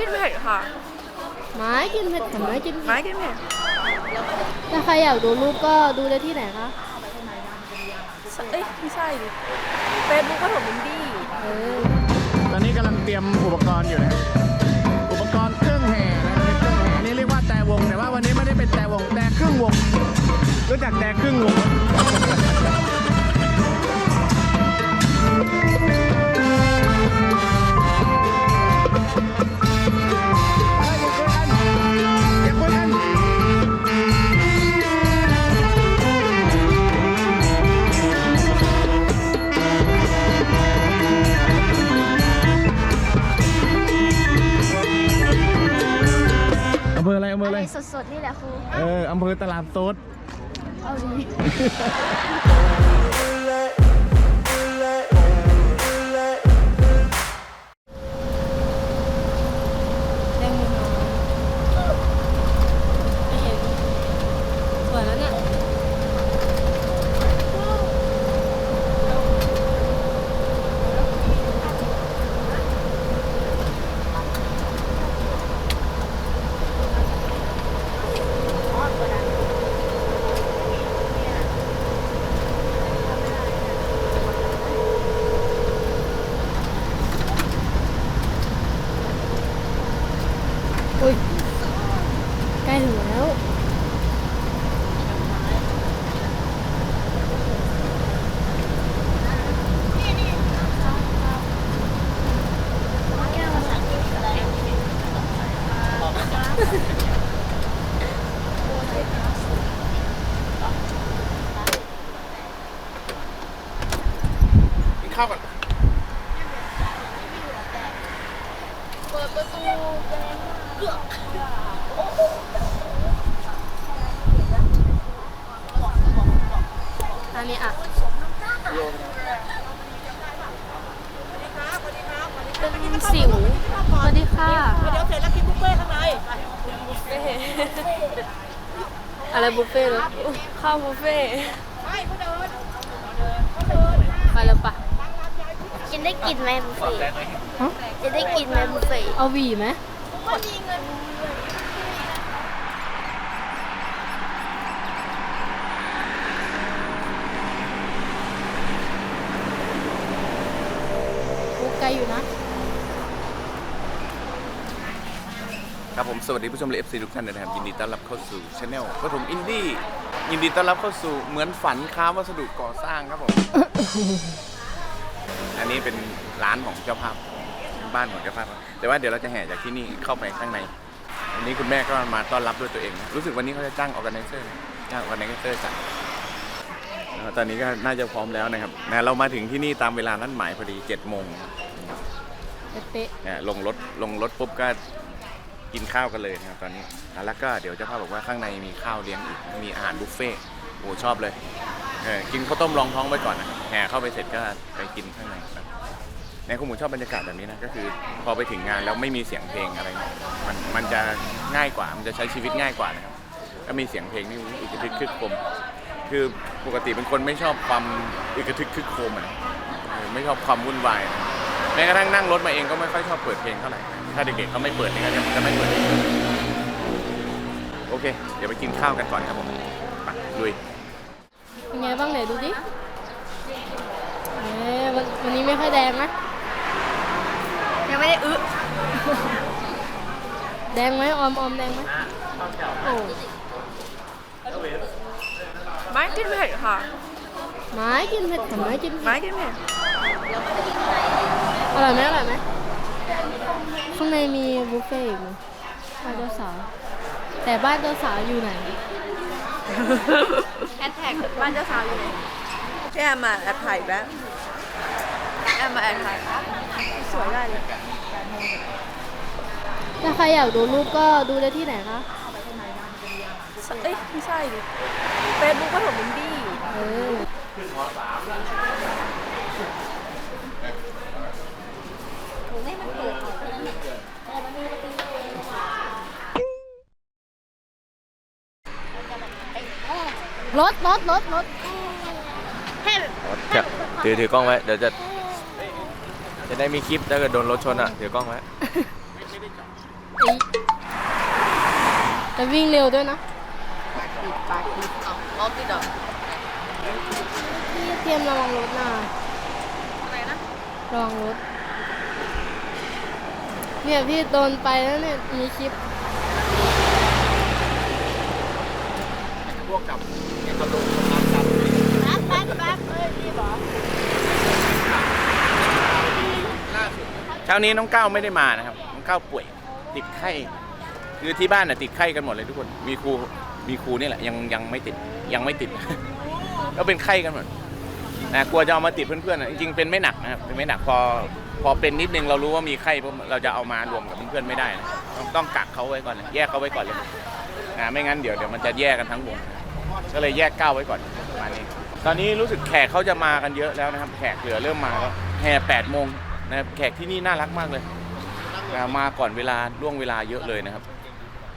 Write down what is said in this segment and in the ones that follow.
กินเผ็ดค่ะ ไม้กินเผ็ดแต่ไม้กินไม้กินเผ็ดถ้าใครอยากดูรูปก็ดูได้ที่ไหนคะ เอ้ยไม่ใช่ดิเฟซบุ๊กก็ถมอินดี้เออตอนนี้กำลังเตรียมอุปกรณ์อยู่นะอุปกรณ์เครื่องแห่นะครับเป็นเครื่องแห่นี่เรียกว่าแต่วงแต่ว่าวันนี้ไม่ได้เป็นแต่วงแต่ครึ่งวงรู้จักแต่ครึ่งวง ตลาดสดเอาดีแดงมือน้อยไม่เห็นสวยแล้วเนี่ย อุ้ยใกล้ถึงแล้ว กินข้าวก่อน อันนี้อะเป็น สิว สวัสดีค่ะ เดี๋ยวเสร็จแล้วกินบุฟเฟ่ต์ข้างในอะไรบุฟเฟ่ต์เหรอข้าวบุฟเฟ่ต์ไปแล้วปะ จะได้กินไหมบุฟเฟ่ต์ฮะจะได้กินไหมบุฟเฟ่ต์เอาหวีไหมโอ้ไกลอยู่นะ ครับผมสวัสดีผู้ชมเลฟซีทุกท่านนะครับยินดีต้อนรับเข้าสู่ช anel ปฐมอินดี้ยินดีต้อนรับเข้าสู่เหมือนฝันค้าวัสดุก่อสร้างครับผม อันนี้เป็นร้านของเจ้าภาพเป็นบ้านของเจ้าภาพครับแต่ว่าเดี๋ยวเราจะแห่จากที่นี่เข้าไปข้างในวันนี้คุณแม่ก็มาต้อนรับด้วยตัวเองนะรู้สึกวันนี้เขาจะจ้างออแกไนเซอร์จ้างออแกไนเซอร์จัดแล้วตอนนี้ก็น่าจะพร้อมแล้วนะครับนะเรามาถึงที่นี่ตามเวลานัดหมายพอดี7โมงเป๊ะ เนี่ยลงรถลงรถปุ๊บก็ กินข้าวกันเลยนะครับตอนนี้ แล้วก็เดี๋ยวเจ้าภาพบอกว่าข้างในมีข้าวเลี้ยงอีก มีอาหารบุฟเฟ่ต์โอ้ชอบเลยเออกินข้าวต้มรองท้องไว้ก่อนนะแห่เข้าไปเสร็จก็ไปกินข้างในครับในคุณหมูชอบบรรยากาศแบบนี้นะก็คือพอไปถึงงานแล้วไม่มีเสียงเพลงอะไรเนี่ยมันมันจะง่ายกว่ามันจะใช้ชีวิตง่ายกว่านะครับก็มีเสียงเพลงนี่อึกระทึกคึกโคมคือปกติเป็นคนไม่ชอบความอึกระทึกคึกโคมอะนะเออไม่ชอบความวุ่นวายนะ แม้กระทั่งนั่งรถมาเองก็ไม่ค่อยชอบเปิดเพลงเท่าไหร่ ถ้าเด็กๆเขาไม่เปิดเนี่ยก็จะไม่เปิดเพลงโอเค เดี๋ยวไปกินข้าวกันก่อนครับผมไปลุยเป็นไงบ้างไหนดูดิเอ๊ะวันวันนี้ไม่ค่อยแดงนะยังไม่ได้อึแดงไหมออมออมแดงไหมโอ้ไม้กินเผ็ดค่ะไม้กินเผ็ดแต่ไม้กินไม้กินเผ็ดอร่ อยไหมอร่อยไหมข้างในมีบุฟเฟ่ต์อีกไหมบ้านเจ้าสาวแต่บ้านเจ้าสาวอยู่ไหน แฮชแท็กบ้านเจ้าสาวอยู่ไหนพี่แอมมาแอบถ่ายอีกแล้วแอมมาแอบถ่ายสวยได้เลยถ้าใครอยากดูรูปก็ดูได้ที่ไหนคะ เอ้ยไม่ใช่ดิเฟซบุ๊กก็ถมอินดี้ เออ รถรถรถรถจะถือถือกล้องไว้ เดี๋ยวจะ จะได้มีคลิปถ้าเกิดโดนรถชนอะ ถือกล้องไว้ แต่วิ่งเร็วด้วยนะติดปากติดเอาล้อติดเหรอพี่เตรียมระวังรถนะอะไรนะระวังรถ เนี่ยพี่โดนไปแล้วเนี่ยมีคลิป พวกกับเอกลุงน้ำดำ แป๊บแป๊บแป๊บ เช้านี้น้องก้าวไม่ได้มานะครับ น้องก้าวป่วยติดไข้คือที่บ้านน่ะติดไข้กันหมดเลยทุกคน มีครูมีครูนี่แหละยังยังไม่ติดยังไม่ติด ก็เป็นไข้กันหมดนะกลัวจะเอามาติดเพื่อนๆนะจริงๆเป็นไม่หนักนะครับเป็นไม่หนักพอพอเป็นนิดนึงเรารู้ว่ามีไข้ปุ๊บเราจะเอามารวมกับเพื่อนๆไม่ได้นะต้องต้องกักเขาไว้ก่อนแยกเขาไว้ก่อนเลยนะไม่งั้นเดี๋ยวเดี๋ยวมันจะแยกกันทั้งวงก็เลยแยกก้าวไว้ก่อนประมาณนี้ ตอนนี้รู้สึกแขกเขาจะมากันเยอะแล้วนะครับ แขกเหลือเริ่มมาแล้วแห่แปดโมงนะครับแขกที่นี่น่ารักมากเลยนะมาก่อนเวลาล่วงเวลาเยอะเลยนะครับ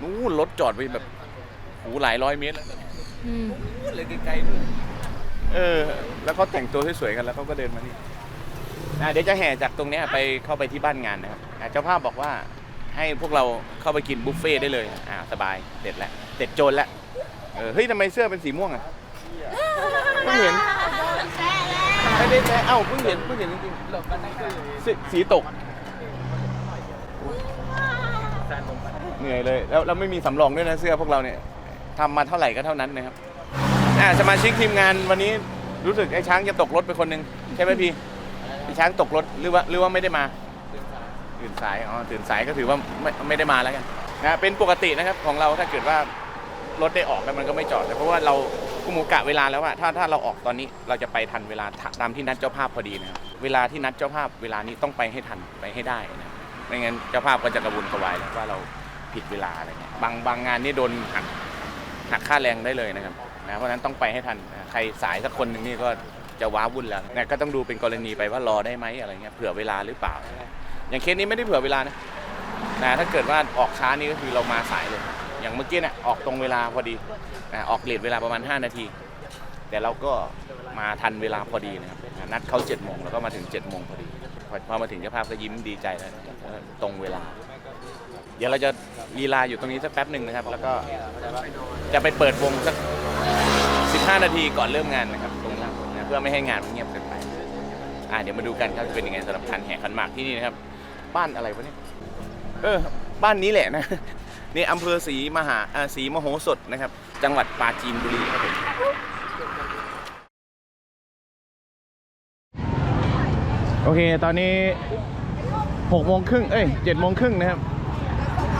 นู้นรถจอดไปแบบหูหลายร้อยเมตรแล้วอืมนู่นเลยไกลๆนู่นเออ แล้วเขาแต่งตัวสวยๆกันแล้วเขาก็เดินมานี่อะเดี๋ยวจะแห่จากตรงเนี้ยไปเข้าไปที่บ้านงานนะครับอะเจ้าภาพบอกว่าให้พวกเราเข้าไปกินบุฟเฟ่ต์ได้เลยอ่าสบายเสร็จแล้วเสร็จโจรแล้วเออเฮ้ยทำไมเสื้อเป็นสีม่วงอะเพิ่งเห็นไม่ได้แท้เอ้าเพิ่งเห็นเพิ่งเห็นจริงๆสีสีตกเหนื่อยเลยแล้วเราไม่มีสำรองด้วยนะเสื้อพวกเราเนี่ยทำมาเท่าไหร่ก็เท่านั้นนะครับอ่าสมาชิกทีมงานวันนี้รู้สึกไอ้ช้างจะตกรถไปคนหนึ่งใช่ไหมพี่ไอ้ช้างตกรถหรือว่าหรือว่าไม่ได้มาตื่นสายอ๋อตื่นสายก็ถือว่าไม่ไม่ได้มาแล้วกันนะเป็นปกตินะครับของเราถ้าเกิดว่ารถได้ออกแล้วมันก็ไม่จอดแต่เพราะว่าเรา คุมูกะเวลาแล้วว่าถ้าถ้าเราออกตอนนี้เราจะไปทันเวลาตามที่นัดเจ้าภาพพอดีนะครับเวลาที่นัดเจ้าภาพเวลานี้ต้องไปให้ทันไปให้ได้นะไม่งั้นเจ้าภาพก็จะกระวนกระวายแล้วว่าเราผิดเวลาอะไรเงี้ยบางบางงานนี่โดนหักหักค่าแรงได้เลยนะครับนะเพราะนั้นต้องไปให้ทันใครสายสักคนหนึ่งนี่ก็จะว้าวุ่นแล้วนะก็ต้องดูเป็นกรณีไปว่ารอได้ไหมอะไรเงี้ยเผื่อเวลาหรือเปล่า อย่างเคสนี้ไม่ได้เผื่อเวลานะนะถ้าเกิดว่าออกช้านี่ก็คือเรามาสายเลย อย่างเมื่อกี้เนี่ยออกตรงเวลาพอดีนะออกเลทเวลาประมาณ 5 นาที แต่เราก็มาทันเวลาพอดีนะครับนัดเขา7จ็ดโมงแล้วก็มาถึง7จ็ดโมงพอดีพอมาถึงเจ้าภาพก็ยิ้มดีใจแล้วนะครับตรงเวลา เดี๋ยวเราจะลีลาอยู่ตรงนี้สักแป๊บหนึ่งนะครับ แล้วก็จะไปเปิดวงสัก 15 นาทีก่อนเริ่มงานนะครับตรงนี้นะเพื่อไม่ให้งานมันเงียบเกินไปอ่าเดี๋ยวมาดูกันครับจะเป็นยังไงสำหรับการแห่ขันหมากที่นี่นะครับ บ้านอะไรวะเนี่ยเออบ้านนี้แหละนะ นี่อำเภอศรีมหาศรีมโหสถนะครับ จังหวัดปราจีนบุรีครับผมโอเค ตอนนี้6โมงครึ่งเอ้ย7โมงครึ่งนะครับ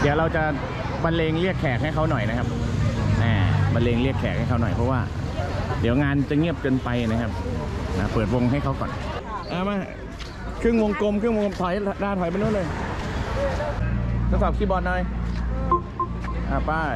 เดี๋ยวเราจะบรรเลงเรียกแขกให้เขาหน่อยนะครับแหมบรรเลงเรียกแขกให้เขาหน่อยเพราะว่า เดี๋ยวงานจะเงียบเกินไปนะครับนะเปิดวงให้เขาก่อนเอามาครึ่งวงกลมครึ่งวงกลมถอยด้านถอยไปนู้นเลยทดสอบคีย์บอร์ดหน่อย อ่าไป้าย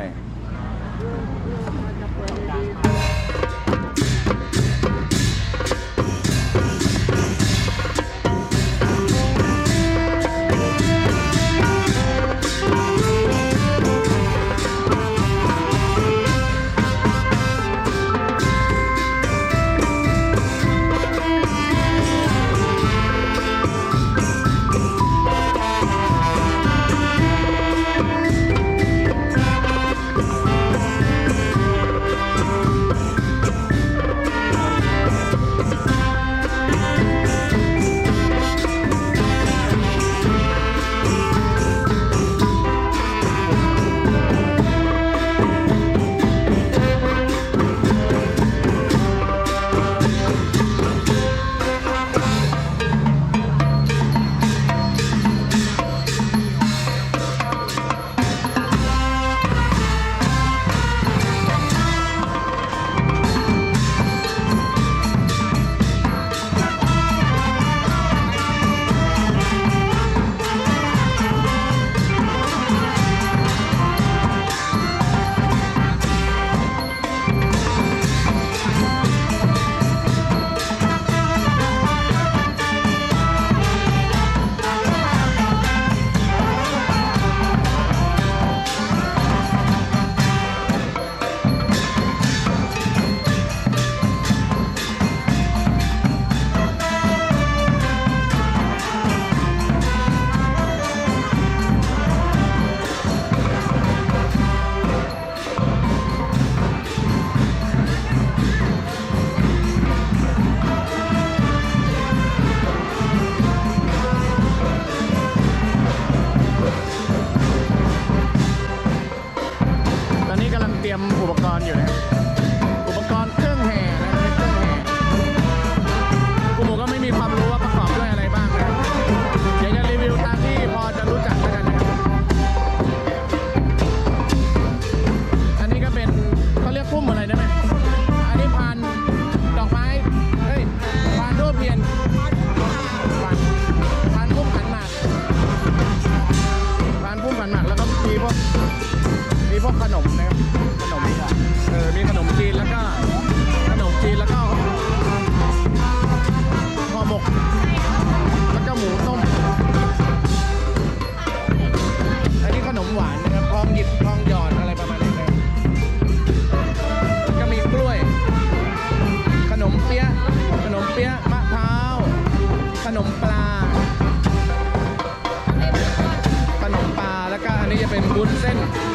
จ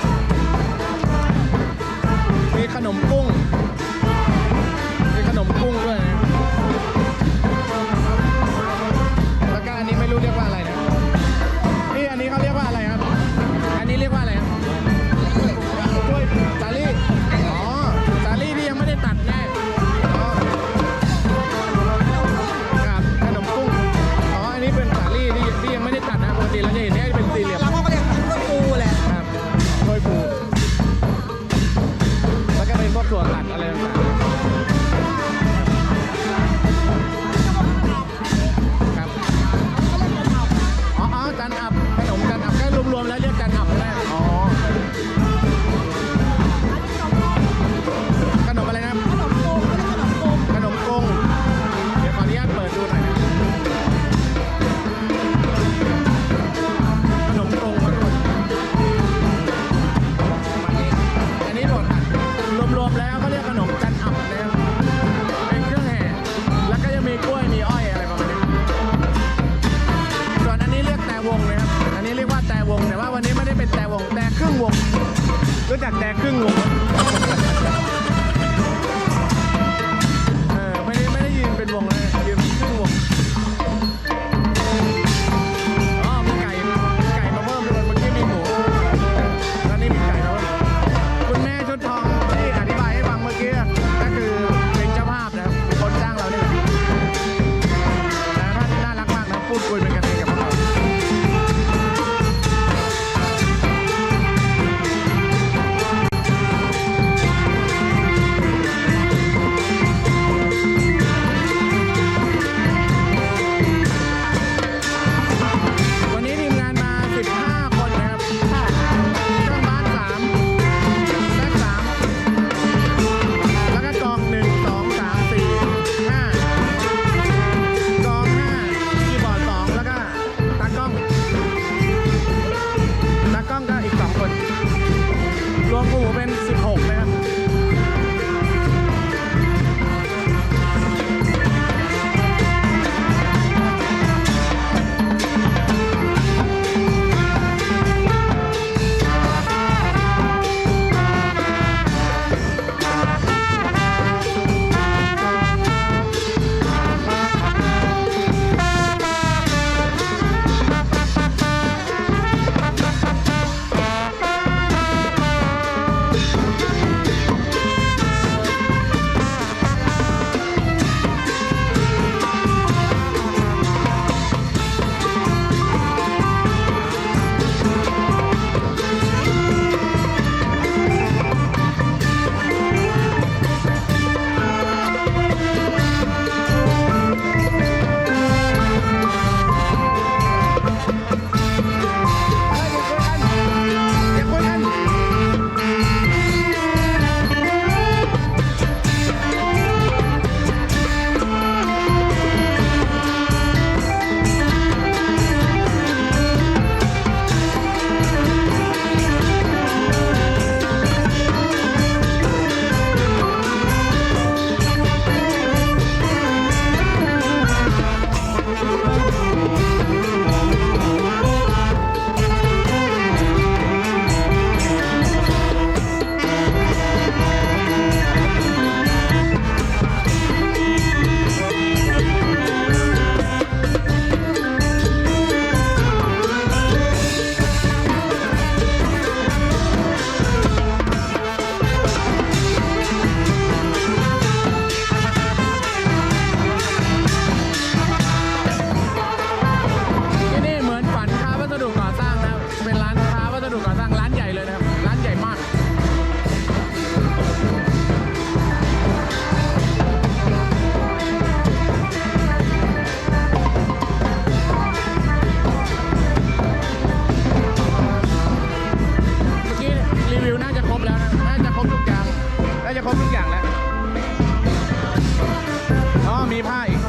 มีผ้าอีก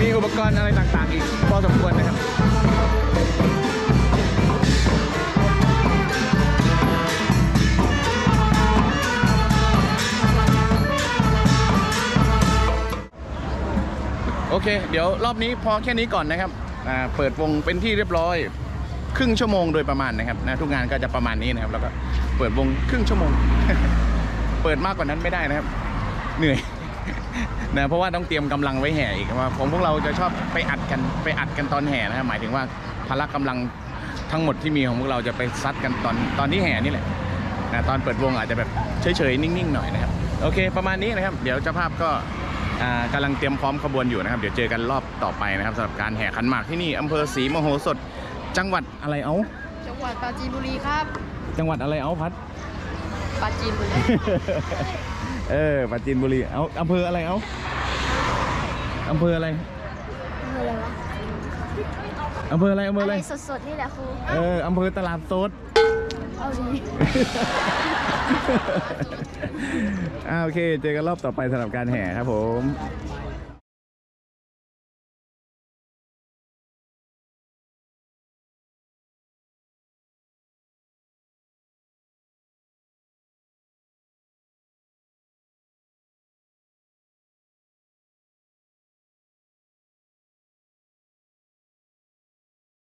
มีอุปกรณ์อะไรต่างๆ อีก พอสมควรนะครับโอเค เดี๋ยวรอบนี้พอแค่นี้ก่อนนะครับเปิดวงเป็นที่เรียบร้อย ครึ่งชั่วโมงโดยประมาณนะครับนะทุกงานก็จะประมาณนี้นะครับ แล้วก็เปิดวงครึ่งชั่วโมง เปิดมากกว่านั้นไม่ได้นะครับ เหนื่อย นะเพราะว่าต้องเตรียมกำลังไว้แห่อีกว่าผมพวกเราจะชอบไปอัดกันไปอัดกันตอนแห่นะครับหมายถึงว่าพละกำลังทั้งหมดที่มีของพวกเราจะไปซัดกันตอนตอนที่แห่นี่แหละนะตอนเปิดวงอาจจะแบบเฉยๆนิ่งๆหน่อยนะครับโอเค ประมาณนี้นะครับ เดี๋ยวเจ้าภาพก็อ่ากำลังเตรียมพร้อมขบวนอยู่นะครับ เดี๋ยวเจอกันรอบต่อไปนะครับสำหรับการแห่ขันหมากที่นี่อำเภอศรีมโหสถ จังหวัดอะไรเอาจังหวัดปราจีนบุรีครับ จังหวัดอะไรเอาพัดปราจีนบุรี เออปราจีนบุรี เอาอำเภออะไรเอาอำเภออะไรอะไรวะอำเภออะไรอำเภออะอะไรไรสดๆนี่แหละครูเอออำเภอตลาดโซดเอาดีอ่าโอเค เจอกันรอบต่อไปสำหรับการแห่ครับผม